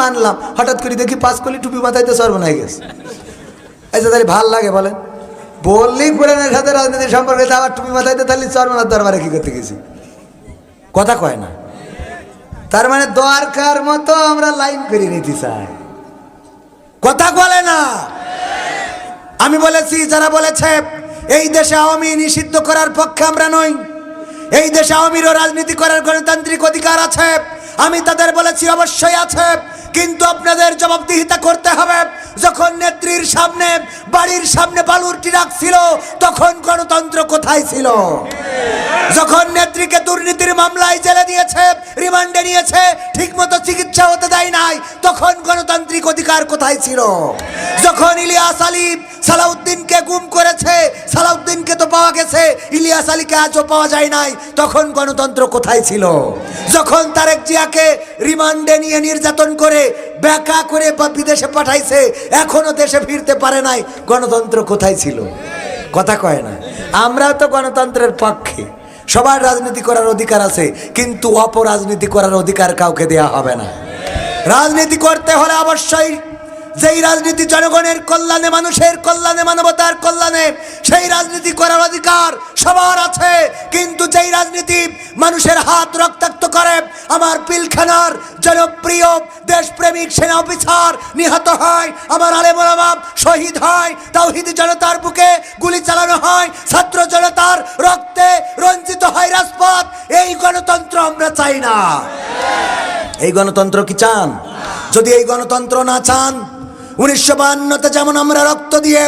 মানলাম। হঠাৎ করে দেখি পাঁচ কলি টুপি মাথায় তো সর্বনাই গেছে। আচ্ছা তাহলে ভালো লাগে বলেন। বললেই কোরআনের সাথে রাজনীতি সম্পর্কে আবার টুপি মাথায় তো তাহলে সর্বনাথ দরবারে কি করতে গেছি? কথা কয় না। তার মানে দরকার মতো আমরা লাইন করে নিতে চাই। কথা বলে না। আমি বলেছি, যারা বলেছে, এই দেশে আওয়ামী নিষিদ্ধ করার পক্ষে আমরা নই। এই দেশে আওয়ামীরও রাজনীতি করার গণতান্ত্রিক অধিকার আছে। আমি তাদের বলেছি, অবশ্যই আছে। কিন্তু আপনাদের জবাবদিহিতা করতে হবে। যখন নেত্রীর সামনে, বাড়ির সামনে বালুর টিরাক ছিল তখন গণতন্ত্র কোথায় ছিল? যখন নেত্রীকে দুর্নীতির মামলায় জেলে দিয়েছে, রিমান্ডে নিয়েছে, ঠিকমতো চিকিৎসা হতে দেয় নাই, তখন গণতান্ত্রিক অধিকার কোথায় ছিল? যখন ইলিয়াস আলী সালাউদ্দিনকে গুম করেছে, সালাউদ্দিনকে তো পাওয়া গেছে, ইলিয়াস আলীকে আজও পাওয়া যায় নাই, তখন গণতন্ত্র কোথায় ছিল? যখন তারেক জিয়াকে রিমান্ডে নিয়ে নির্যাতন করে ব্যাকা করে বা বিদেশে পাঠাইছে, এখনও দেশে ফিরতে পারে নাই, গণতন্ত্র কোথায় ছিল? কথা কয় না। আমরাও তো গণতন্ত্রের পক্ষে। সবার রাজনীতি করার অধিকার আছে, কিন্তু অপরাজনীতি করার অধিকার কাউকে দেয়া হবে না। রাজনীতি করতে হলে অবশ্যই যেই রাজনীতি জনগণের কল্যাণে, মানুষের কল্যাণে, মানবতার কল্যাণে, সেই রাজনীতি করার অধিকার সবার আছে। কিন্তু যেই রাজনীতি মানুষের হাত রক্তাক্ত করে, আমার পিলখানার জনপ্রিয় দেশপ্রেমিক সেনা অফিসার নিহত হয়, আমার আলেমা শহীদ হয়, তাওহিদি জনতার বুকে গুলি চালানো হয়, ছাত্র জনতার রক্তে রঞ্জিত হয় রাজপথ। এই গণতন্ত্র আমরা চাই না। এই গণতন্ত্র কি চান? যদি এই গণতন্ত্র না চান উনিশশো বান্নতে যেমন আমরা রক্ত দিয়ে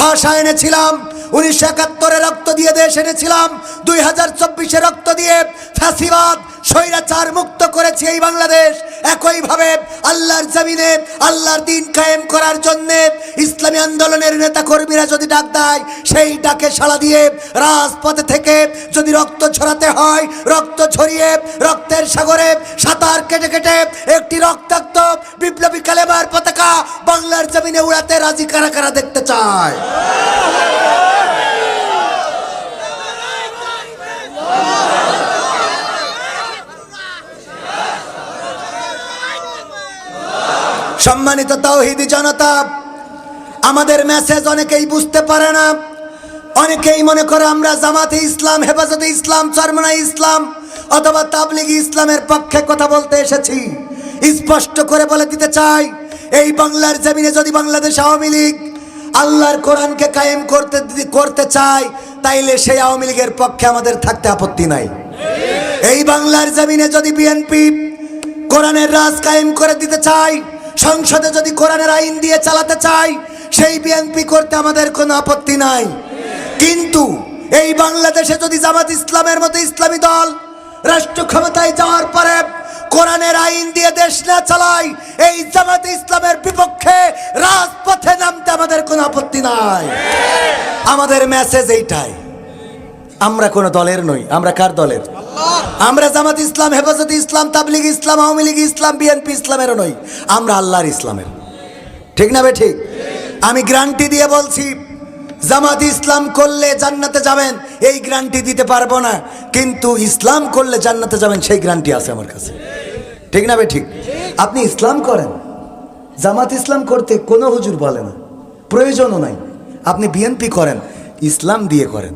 ভাষা এনেছিলাম, উনিশশো একাত্তরে রক্ত দিয়ে দেশ এনেছিলাম, দুই হাজার চব্বিশে রক্ত দিয়ে ফ্যাসিবাদ স্বৈরাচার মুক্ত করেছে এই বাংলাদেশ। একইভাবে আল্লাহর জমিনে আল্লাহর দিন কায়েম করার জন্যে ইসলামী আন্দোলনের নেতা কর্মীরা যদি ডাক দেয়, সেই ডাকে সাড়া দিয়ে রাজপথে থেকে যদি রক্ত ছড়াতে হয়, রক্ত ছড়িয়ে রক্তের সাগরে সাঁতার কেটে কেটে একটি রক্তাক্ত বিপ্লবী কালেমার পতাকা বাংলার জমিনে উড়াতে রাজি কারা কারা দেখতে চায়? সম্মানিত তাওহিদি জনতা, আমাদের মেসেজ অনেকেই বুঝতে পারে না। অনেকেই মনে করে আমরা জামাতে ইসলাম, হেফাজতে ইসলাম চরমনা ইসলাম অথবা তাবলিগি ইসলামের পক্ষে কথা বলতে এসেছি। স্পষ্ট করে বলে দিতে চাই, এই বাংলার জমিনে যদি বাংলাদেশ আওয়ামী লীগ আল্লাহর কোরআনকে কায়েম করতে করতে চায়, তাইলে সেই আওয়ামী লীগের পক্ষে আমাদের থাকতে আপত্তি নাই। এই বাংলার জমিনে যদি বিএনপি কোরআনের রাজ কায়েম করে দিতে চাই সংসদে যদি কোরআনের আইন দিয়ে চালাতে চাই, সেই বিএনপি করতে আমাদের কোনো আপত্তি নাই। কিন্তু এই বাংলাদেশে যদি জামাত ইসলামের মতো ইসলামী দল রাষ্ট্র ক্ষমতায় যাওয়ার পরে কোরআনের আইন দিয়ে দেশ না চালায়, এই জামাত ইসলামের বিপক্ষে রাজপথে নামতে আমাদের কোনো আপত্তি নাই। আমাদের মেসেজ এইটাই। আমরা কোনো দলের নই আমরা কার দলের? আমরা জামাত ইসলাম হেফাজত ইসলাম তাবলিগ ইসলাম আওয়ামী লীগ ইসলাম বিএনপি ইসলামেরও নই আমরা আল্লাহর ইসলামের। ঠিক না বে ঠিক? আমি গ্রান্টি দিয়ে বলছি জামাত ইসলাম করলে জান্নাতে যাবেন এই গ্রান্টি দিতে পারব না কিন্তু ইসলাম করলে জান্নাতে যাবেন সেই গ্রান্টি আছে আমার কাছে। ঠিক না বে ঠিক? আপনি ইসলাম করেন জামাত ইসলাম করতে কোনো হুজুর বলে না প্রয়োজনও নাই। আপনি বিএনপি করেন ইসলাম দিয়ে করেন।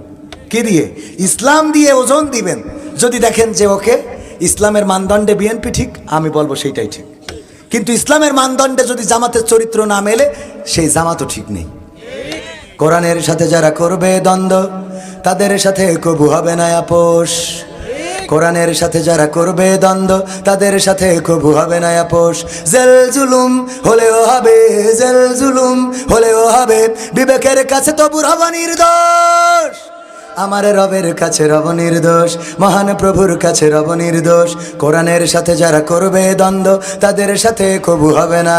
কি দিয়ে? ইসলাম দিয়ে ওজন দিবেন। যদি দেখেন যে ওকে, ইসলামের মানদণ্ডে বিএনপি ঠিক, আমি বলব সেইটাই ঠিক। কিন্তু ইসলামের মানদণ্ডে যদি জামাতের চরিত্র না মেলে, সেই জামাতও ঠিক নেই। কোরআনের সাথে যারা করবে দ্বন্দ্ব, তাদের সাথে কবু হবে না আপোষ। কোরআনের সাথে যারা করবে দ্বন্দ্ব, তাদের সাথে কবু হবে না আপোষ। জেল জুলুম হলেও হবে, জেল জুলুম হলেও হবে। বিবেকের কাছে তবু হব নির্দোষ। আমার রবের কাছে রব নির্দোষ, মহান প্রভুর কাছে রব নির্দোষ। কোরআনের সাথে যারা করবে দ্বন্দ্ব, তাদের সাথে কবু হবে না।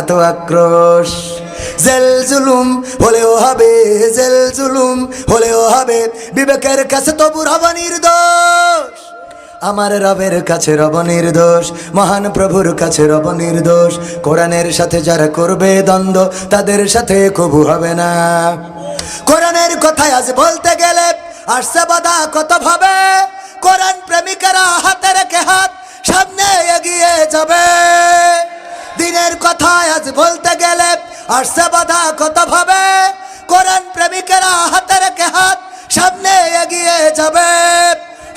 এত আক্রোশ। জেল জুলুম হলেও হবে, জেল জুলুম হলেও হবে। বিবেকের কাছে তবু হব নির্দোষ। আমার রবের কাছে রব নির্দোষ, মহান প্রভুর কাছে রব নির্দোষ। কোরআনের সাথে যারা করবে দ্বন্দ্ব, তাদের সাথে কবু হবে না। কোরআনের কথায় আজ বলতে গেলে আসছে বাধা, কত ভাবে? কোরআন প্রেমিকারা হাতে রেখে হাত সামনে এগিয়ে যাবে। বলতে গেলে আসছে বাধা কত ভাবে কোরআন প্রেমিকেরা হাতে রেখে হাত সামনে এগিয়ে যাবে।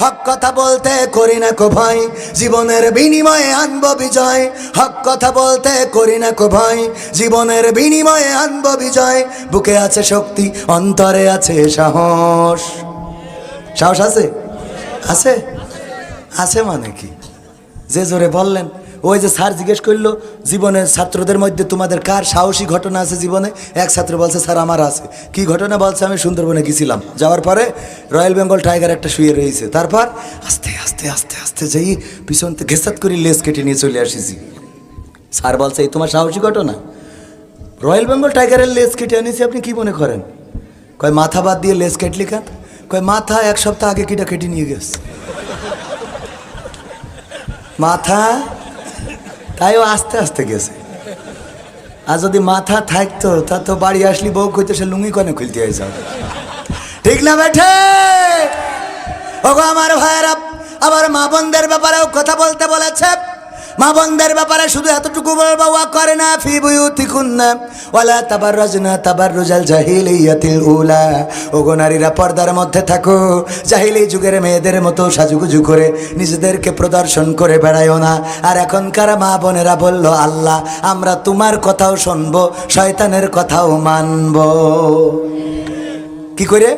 হক কথা বলতে করি না কো ভয় জীবনের বিনিময়ে আনব বিজয়। হক কথা বলতে করি না কো ভয় জীবনের বিনিময়ে আনব বিজয়। বুকে আছে শক্তি, অন্তরে আছে সাহস। সাহস আছে? আছে? আছে মানে কি? যে জোরে বললেন ওই যে স্যার জিজ্ঞেস করল জীবনের ছাত্রদের মধ্যে তোমাদের কার সাহসী ঘটনা আছে জীবনে? এক ছাত্র বলছে, স্যার, আমার আছে। কি ঘটনা? বলছে, আমি সুন্দরবনে গেছিলাম। যাওয়ার পরে রয়্যাল বেঙ্গল টাইগার একটা শুয়ে রয়েছে। তারপর আস্তে আস্তে আস্তে আস্তে যেই পিছন থেকে ঘেসাত করে লেস কেটে নিয়ে চলে আসিছি। স্যার বলছে, এই তোমার সাহসী ঘটনা? রয়্যাল বেঙ্গল টাইগারের লেস কেটে আনিছি, আপনি কি মনে করেন? কয়, মাথা বাদ দিয়ে লেস কেটলি কেন? কয়, মাথা এক সপ্তাহ আগে কিটা কেটে নিয়ে গেছে। মাথা তাইও আস্তে আস্তে গেছে। আর যদি মাথা থাকতো, তা তো বাড়ি আসলি বউ খুঁজতে সে লুঙ্গি কনে খুলতে হয়েছে ঠিক না বেঠে? ওগো আমার ভাইয়েরা আবার মা বোনদের ব্যাপারেও কথা বলতে বলেছে। মা বোনদের ব্যাপারে শুধু এতটুকু বলব ওয়া করে না, ফি বুয়ুতি বুয়ুতিকুন্না, ওয়ালা তাবাররাজনা তাবাররুজাল জাহিলিয়াতিল উলা। ওগো নারীরা পর্দার মধ্যে থাকো, জাহিলি যুগের মেয়েদের মতো সাজুগুজু করে নিজেদেরকে প্রদর্শন করে বেড়ায়ও না। আর এখনকার মা বোনেরা বলল, আল্লাহ, আমরা তোমার কথাও শুনব, শয়তানের কথাও মানব। কি করে?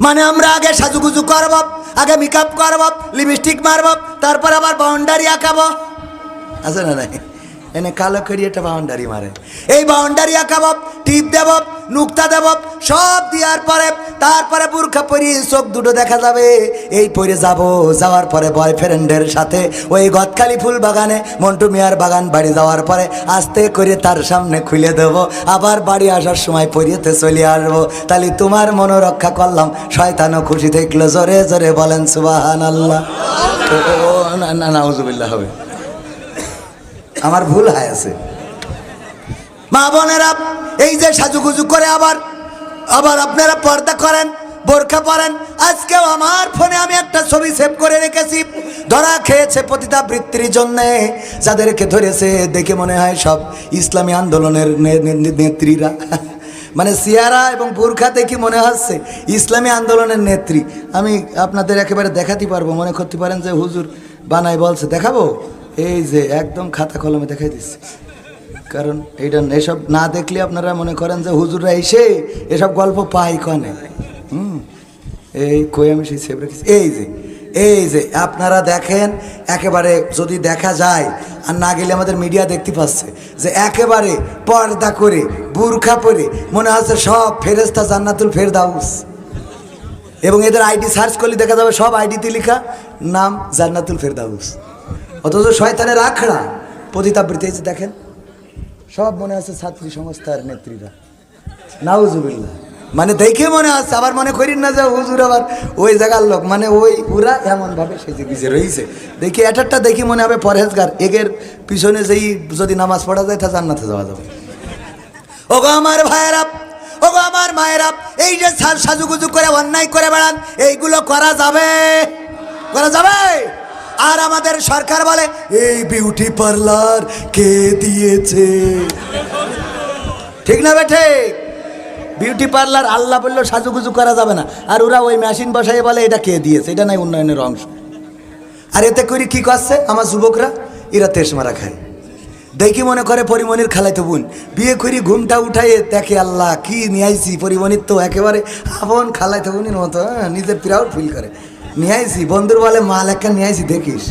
মানে আমরা আগে সাজুগুজু করব, আগে মেকআপ করব লিপস্টিক মারব, তারপর আবার বাউন্ডারি আঁকাবো। আছে না নাই? এনে কালো করি একটা বাউন্ডারি মারে। এই বাউন্ডারি আঁকাব টিপ দেব, নুক্তা দেব, সব দেওয়ার পরে, তারপরে বুর্খা পরি, চোখ দুটো দেখা যাবে। এই পরে যাব, যাওয়ার পরে বয়ফ্রেন্ডের সাথে ওই গদখালি ফুল বাগানে, মন্টু মিয়ার বাগান বাড়ি যাওয়ার পরে আস্তে করে তার সামনে খুলে দেব। আবার বাড়ি আসার সময় পরিয়েতে চলে আসব। তাহলে তোমার মনোরক্ষা করলাম। শয়তানও খুশি থাকল জোরে জোরে বলেন সুবাহান আল্লাহ না না হবে। আমার ভুল হয় আছে। মা বোনেরা, এই যে সাজুগুজু করে আবার আবার আপনারা পর্দা করেন, বোরখা পরেন, আজকেও আমার ফোনে আমি একটা ছবি সেভ করে রেখেছি। ধরা খেয়েছে পতিতাবৃত্তির জন্যে, যাদেরকে ধরেছে দেখে মনে হয় সব ইসলামী আন্দোলনের নেত্রীরা। মানে সিয়ারা এবং বোরখা দেখি মনে হচ্ছে ইসলামী আন্দোলনের নেত্রী। আমি আপনাদের একেবারে দেখাতে পারব, মনে করতে পারেন যে হুজুর বানাই বলছে, দেখাবো? এই যে একদম খাতা কলমে দেখাই দিচ্ছে। কারণ এইটা এসব না দেখলে আপনারা মনে করেন যে হুজুররা এসে এসব গল্প পাই কনে। হুম? এই কই আমি সেই সেভ রেখেছি। এই যে এই যে, আপনারা দেখেন, একেবারে যদি দেখা যায়, আর না গেলে আমাদের মিডিয়া দেখতে পাচ্ছে, যে একেবারে পর্দা করে, বুরখা পরে মনে হচ্ছে সব ফেরেস্তা জান্নাতুল ফেরদাউস। এবং এদের আইডি সার্চ করলে দেখা যাবে সব আইডিতে লেখা নাম জান্নাতুল ফেরদাউস। অথচ শয়তানের আখড়া পতিতাবৃত্তি এই দেখেন। সব মনে আছে ছাত্রী সংস্থার নেত্রীরা। নাউজুবিল্লাহ। মানে দেখে মনে আছে, আবার মনে করিন না যে হুজুর আবার ওই জায়গার লোক। মানে ওই ওরা এমন ভাবে সেজে গুজে রয়েছে দেখি এটারটা দেখি মনে হবে পরহেজগার। এগের পিছনে যেই যদি নামাজ পড়া যায়, তা জান্নাতে যাওয়া যাবে। ওগো আমার ভাইয়েরা ওগো আমার মায়েরা এই যে সাজুগুজু করে অন্যায় করে বেড়ান, এইগুলো করা যাবে। করা যাবে? আর আমাদের সরকার বলে এই বিউটি পার্লার কে দিয়েছে? ঠিক না বেঠে বিউটি পার্লার আল্লাহ বলল সাজুগুজু করা যাবে না। আর ওরা ওই মেশিন বসাই বলে এটা কে দিয়েছে? এটা নাই উন্নয়নের অংশ। আর এতে করে কি করছে? আমার যুবকরা এরা তেস মারা খায়। দেখি মনে করে পরিমণির খালাইতো বোন। বিয়ে করি ঘুমটা উঠাই দেখে আল্লাহ কি নিয়াইছি পরিমণির তো একেবারে আপন খালাইতো বোনের মতো হ্যাঁ, নিজের প্রাউড ফিল করে। নিয়াইছি বন্ধুর বলে মাল একটা নিয়েছি দেখিস।